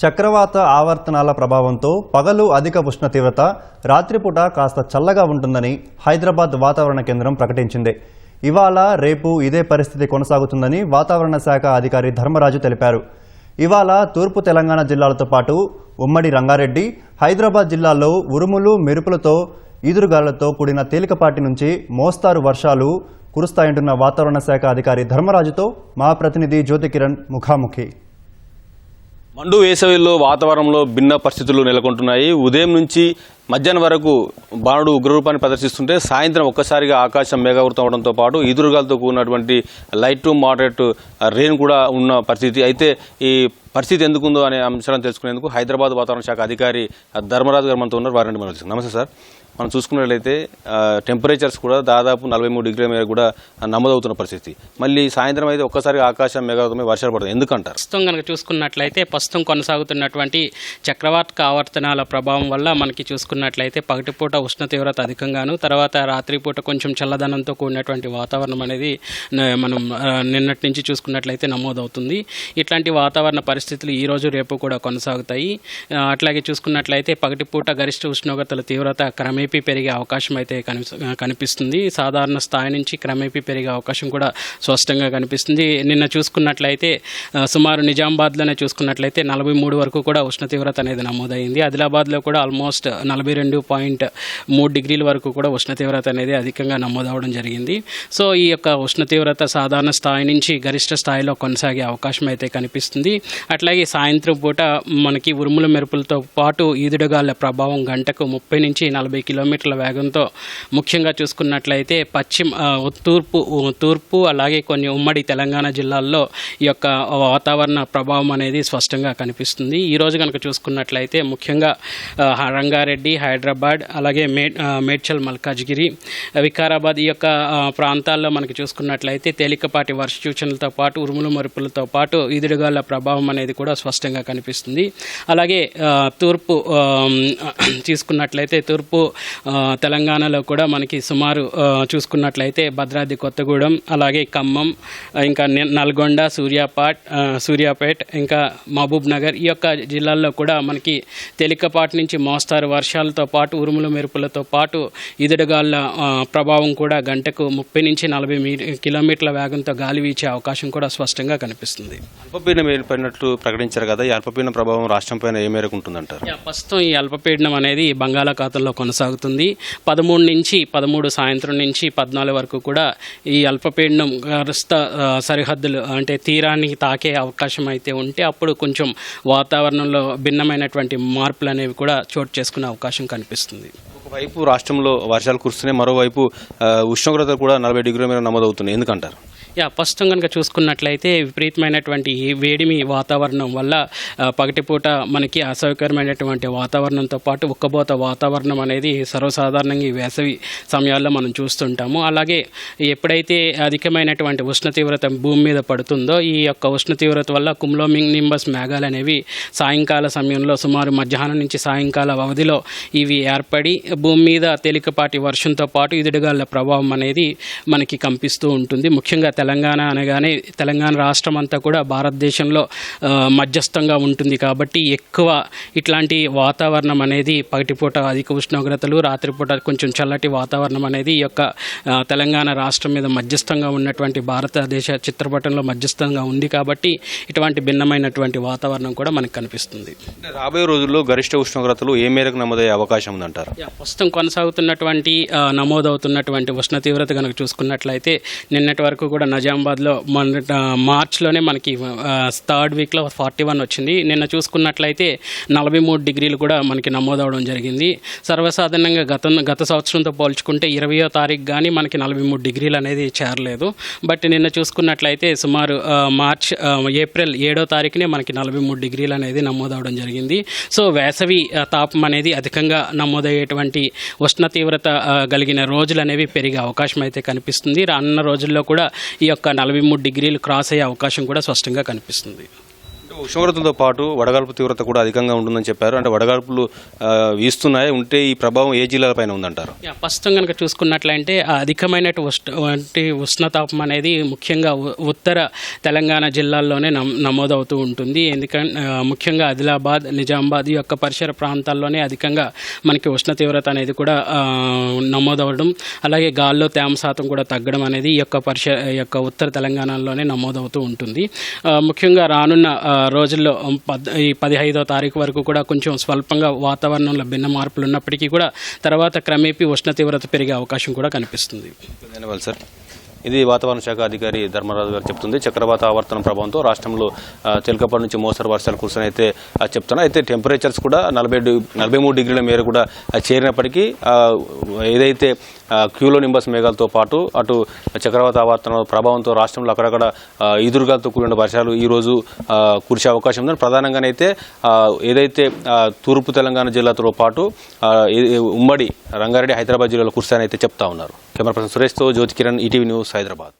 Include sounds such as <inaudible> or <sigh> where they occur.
చక్రవాత ఆవర్తనాల ప్రభావంతో పగలు అధిక ఉష్ణ తీవ్రత రాత్రిపూట కాస్త చల్లగా ఉంటుందని హైదరాబాద్ వాతావరణ కేంద్రం ప్రకటించింది. ఇవాళ రేపు ఇదే పరిస్థితి కొనసాగుతుందని వాతావరణ శాఖ అధికారి ధర్మరాజు తెలిపారు. ఇవాళ తూర్పు తెలంగాణ జిల్లాలతో పాటు ఉమ్మడి రంగారెడ్డి హైదరాబాద్ జిల్లాల్లో ఉరుములు మెరుపులతో ఈదురుగాలతో కూడిన తేలికపాటి నుంచి మోస్తారు వర్షాలు కురుస్తాయంటున్న వాతావరణ శాఖ అధికారి ధర్మరాజుతో మా ప్రతినిధి జ్యోతికిరణ్ ముఖాముఖి. మండు వేసవిలో వాతావరణంలో భిన్న పరిస్థితులు నెలకొంటున్నాయి. ఉదయం నుంచి మధ్యాహ్నం వరకు బాణుడు ఉగ్రరూపాన్ని ప్రదర్శిస్తుంటే సాయంత్రం ఒక్కసారిగా ఆకాశం మేఘావృతం అవడంతో పాటు ఈదురుగాలతో కూడినటువంటి లైట్ టు మోడరేట్ రెయిన్ కూడా ఉన్న పరిస్థితి. అయితే ఈ పరిస్థితి ఎందుకుందో అనే అంశాలను తెలుసుకునేందుకు హైదరాబాద్ వాతావరణ శాఖ అధికారి ధర్మరాజు గారు మనతో ఉన్నారు. వారిని మనం నమస్తే సార్. మనం చూసుకున్నట్లయితే టెంపరేచర్స్ కూడా దాదాపు నలభై మూడు డిగ్రీల మీద కూడా నమోదవుతున్న పరిస్థితి. మళ్ళీ సాయంత్రం అయితే ఒక్కసారి ఆకాశం మేఘావృతమై వర్షాలు పడుతుంది ఎందుకంటారు? ప్రస్తుతం కనుక చూసుకున్నట్లయితే ప్రస్తుతం కొనసాగుతున్నటువంటి చక్రవార్తిక ఆవర్తనాల ప్రభావం వల్ల మనకి చూసుకున్నట్లయితే పగటిపూట ఉష్ణ తీవ్రత అధికంగాను తర్వాత రాత్రిపూట కొంచెం చల్లదనంతో కూడినటువంటి వాతావరణం అనేది మనం నిన్నటి నుంచి చూసుకున్నట్లయితే నమోదవుతుంది. ఇట్లాంటి వాతావరణ పరిస్థితులు ఈ రోజు రేపు కూడా కొనసాగుతాయి. అట్లాగే చూసుకున్నట్లయితే పగటిపూట గరిష్ట ఉష్ణోగ్రతల తీవ్రత క్రమే క్రమేపీ పెరిగే అవకాశం అయితే కనిపిస్తుంది. సాధారణ స్థాయి నుంచి క్రమేపీ పెరిగే అవకాశం కూడా స్పష్టంగా కనిపిస్తుంది. నిన్న చూసుకున్నట్లయితే సుమారు నిజామాబాద్లోనే చూసుకున్నట్లయితే నలభై మూడు వరకు కూడా ఉష్ణ తీవ్రత అనేది నమోదైంది. ఆదిలాబాద్లో కూడా ఆల్మోస్ట్ నలభై రెండు పాయింట్ మూడు డిగ్రీల వరకు కూడా ఉష్ణ తీవ్రత అనేది అధికంగా నమోదవడం జరిగింది. సో ఈ యొక్క ఉష్ణ తీవ్రత సాధారణ స్థాయి నుంచి గరిష్ట స్థాయిలో కొనసాగే అవకాశం అయితే కనిపిస్తుంది. అట్లాగే సాయంత్రం పూట మనకి ఉరుముల మెరుపులతో పాటు ఈదుడుగాల ప్రభావం గంటకు ముప్పై నుంచి నలభై కిలోమీటర్ల వేగంతో ముఖ్యంగా చూసుకున్నట్లయితే పశ్చిమ తూర్పు తూర్పు అలాగే కొన్ని ఉమ్మడి తెలంగాణ జిల్లాల్లో ఈ యొక్క వాతావరణ ప్రభావం అనేది స్పష్టంగా కనిపిస్తుంది. ఈరోజు కనుక చూసుకున్నట్లయితే ముఖ్యంగా రంగారెడ్డి హైదరాబాద్ అలాగే మే మేడ్చల్ మల్కాజ్గిరి వికారాబాద్ ఈ యొక్క ప్రాంతాల్లో మనకి చూసుకున్నట్లయితే తేలికపాటి వర్ష సూచనలతో పాటు ఉరుములు మరుపులతో పాటు ఈదుడుగాల ప్రభావం అనేది కూడా స్పష్టంగా కనిపిస్తుంది. అలాగే తూర్పు తీసుకున్నట్లయితే <clears throat> తూర్పు తెలంగాణలో కూడా మనకి సుమారు చూసుకున్నట్లయితే భద్రాద్రి కొత్తగూడెం అలాగే ఖమ్మం ఇంకా నల్గొండ సూర్యాపాట్ సూర్యాపేట్ ఇంకా మహబూబ్ నగర్ ఈ యొక్క జిల్లాల్లో కూడా మనకి తేలికపాటి నుంచి మోస్తారు. వర్షాలతో పాటు ఉరుముల మెరుపులతో పాటు ఈదుడుగాళ్ళ ప్రభావం కూడా గంటకు ముప్పై నుంచి నలభై మీ కిలోమీటర్ల వేగంతో గాలి వీచే అవకాశం కూడా స్పష్టంగా కనిపిస్తుంది. అల్పపీడనం ఏర్పడినట్లు ప్రకటించారు కదా ఈ అల్పపీడన ప్రభావం రాష్ట్రం పైన ఏ మేరకు ఉంటుందంటారు? ప్రస్తుతం ఈ అల్పపీడనం అనేది బంగాళాఖాతంలో కొనసాగుతుంది. పదమూడు నుంచి పదమూడు సాయంత్రం నుంచి పద్నాలుగు వరకు కూడా ఈ అల్పపీడనం గరిష్ట సరిహద్దులు అంటే తీరానికి తాకే అవకాశం అయితే ఉంటే అప్పుడు కొంచెం వాతావరణంలో భిన్నమైనటువంటి మార్పులు అనేవి కూడా చోటు చేసుకునే అవకాశం కనిపిస్తుంది. ఒకవైపు రాష్ట్రంలో వర్షాలు కురుస్తున్నాయి మరోవైపు ఉష్ణోగ్రత కూడా నలభై డిగ్రీల మీద నమోదవుతున్నాయి. ఎందుకంటారు? యా ప్రస్తుతం కనుక చూసుకున్నట్లయితే విపరీతమైనటువంటి ఈ వేడిమి వాతావరణం వల్ల పగటిపూట మనకి అసౌకర్యమైనటువంటి వాతావరణంతో పాటు ఉక్కబోత వాతావరణం అనేది సర్వసాధారణంగా ఈ వేసవి సమయాల్లో మనం చూస్తుంటాము. అలాగే ఎప్పుడైతే అధికమైనటువంటి ఉష్ణ తీవ్రత భూమి మీద పడుతుందో ఈ యొక్క ఉష్ణ తీవ్రత వల్ల కుమ్లోమింగ్ నింబస్ మేఘాలు అనేవి సాయంకాల సమయంలో సుమారు మధ్యాహ్నం నుంచి సాయంకాల వ్యవధిలో ఇవి ఏర్పడి భూమి మీద తేలికపాటి వర్షంతో పాటు ఇదుడుగాల ప్రభావం అనేది మనకి కంపిస్తూ ఉంటుంది. ముఖ్యంగా తెలంగాణ అనగానే తెలంగాణ రాష్ట్రం అంతా కూడా భారతదేశంలో మధ్యస్థంగా ఉంటుంది. కాబట్టి ఎక్కువ ఇట్లాంటి వాతావరణం అనేది పగటిపూట అధిక ఉష్ణోగ్రతలు రాత్రిపూట కొంచెం చల్లటి వాతావరణం అనేది ఈ యొక్క తెలంగాణ రాష్ట్రం మీద మధ్యస్థంగా ఉన్నటువంటి భారతదేశ చిత్రపటంలో మధ్యస్థంగా ఉంది కాబట్టి ఇటువంటి భిన్నమైనటువంటి వాతావరణం కూడా మనకు కనిపిస్తుంది. రాబోయే రోజుల్లో గరిష్ట ఉష్ణోగ్రతలు ఏ మేరకు నమోదయ్యే అవకాశం ఉందంటారు? ప్రస్తుతం కొనసాగుతున్నటువంటి నమోదవుతున్నటువంటి ఉష్ణ తీవ్రత కనుక చూసుకున్నట్లయితే నిన్నటి వరకు కూడా నిజామాబాద్లో మన మార్చ్లోనే మనకి థర్డ్ వీక్లో ఫార్టీ వన్ వచ్చింది. నిన్న చూసుకున్నట్లయితే నలభై మూడు డిగ్రీలు కూడా మనకి నమోదవడం జరిగింది. సర్వసాధారణంగా గత గత సంవత్సరంతో పోల్చుకుంటే ఇరవయో తారీఖు కానీ మనకి నలభై మూడు డిగ్రీలు అనేది చేరలేదు. బట్ నిన్న చూసుకున్నట్లయితే సుమారు మార్చ్ ఏప్రిల్ ఏడో తారీఖునే మనకి నలభై మూడు డిగ్రీలు అనేది నమోదవడం జరిగింది. సో వేసవి తాపం అనేది అధికంగా నమోదయ్యేటువంటి ఉష్ణ తీవ్రత కలిగిన రోజులు అనేవి పెరిగే అవకాశం అయితే కనిపిస్తుంది. రానున్న రోజుల్లో కూడా ఈ యొక్క నలభై మూడు డిగ్రీలు క్రాస్ అయ్యే అవకాశం కూడా స్పష్టంగా కనిపిస్తుంది. ఉష్ణోగ్రతతో పాటు వడగాల్పు తీవ్రత కూడా అధికంగా ఉంటుందని చెప్పారు. అంటే వడగాల్పులు వీస్తున్నాయి? ఉంటే ఈ ప్రభావం ఏ జిల్లాలపైన ఉందంటారు? ప్రస్తుతం కనుక చూసుకున్నట్లయితే అధికమైన వంటి ఉష్ణతాపం అనేది ముఖ్యంగా ఉత్తర తెలంగాణ జిల్లాల్లోనే నమోదవుతూ ఉంటుంది. ఎందుకంటే ముఖ్యంగా ఆదిలాబాద్ నిజామాబాద్ యొక్క పరిసర ప్రాంతాల్లోనే అధికంగా మనకి ఉష్ణ తీవ్రత అనేది కూడా నమోదవడం అలాగే గాల్లో తేమ శాతం కూడా తగ్గడం అనేది ఈ యొక్క పరిస యొక్క ఉత్తర తెలంగాణలోనే నమోదవుతూ ఉంటుంది. ముఖ్యంగా రానున్న రోజుల్లో పద్ ఈ పదిహైదో తారీఖు వరకు కూడా కొంచెం స్వల్పంగా వాతావరణంలో భిన్న మార్పులు ఉన్నప్పటికీ కూడా తర్వాత క్రమేపీ ఉష్ణ తీవ్రత పెరిగే అవకాశం కూడా కనిపిస్తుంది. ధన్యవాదాలు సార్. ఇది వాతావరణ శాఖ అధికారి ధర్మరాజు గారు చెప్తుంది. చక్రవాత ఆవర్తన ప్రభావంతో రాష్ట్రంలో ఆ, తేలికపాటి నుంచి మోస్తరు వర్షాలు కురుసని అయితే చెప్తున్నా. అయితే టెంపరేచర్స్ కూడా నలభై డి- నలభై మూడు డిగ్రీల మేర కూడా చేరినప్పటికీ ఏదైతే క్యూలో నింబస్ మేఘాలతో పాటు అటు చక్రవాత ఆవర్తన ప్రభావంతో రాష్ట్రంలో అక్కడక్కడ ఈదురుగాలతో కూడిన వర్షాలు ఈ రోజు కురిసే అవకాశం ఉందని ప్రధానంగానైతే ఏదైతే తూర్పు తెలంగాణ జిల్లాతో పాటు ఉమ్మడి రంగారెడ్డి హైదరాబాద్ జిల్లాలో కురుస్తాయని అయితే చెప్తా ఉన్నారు. కెమెరా పర్సన్ సురేష్తో జ్యోతి కిరణ్ ఈటీవీ న్యూస్ హైదరాబాద్.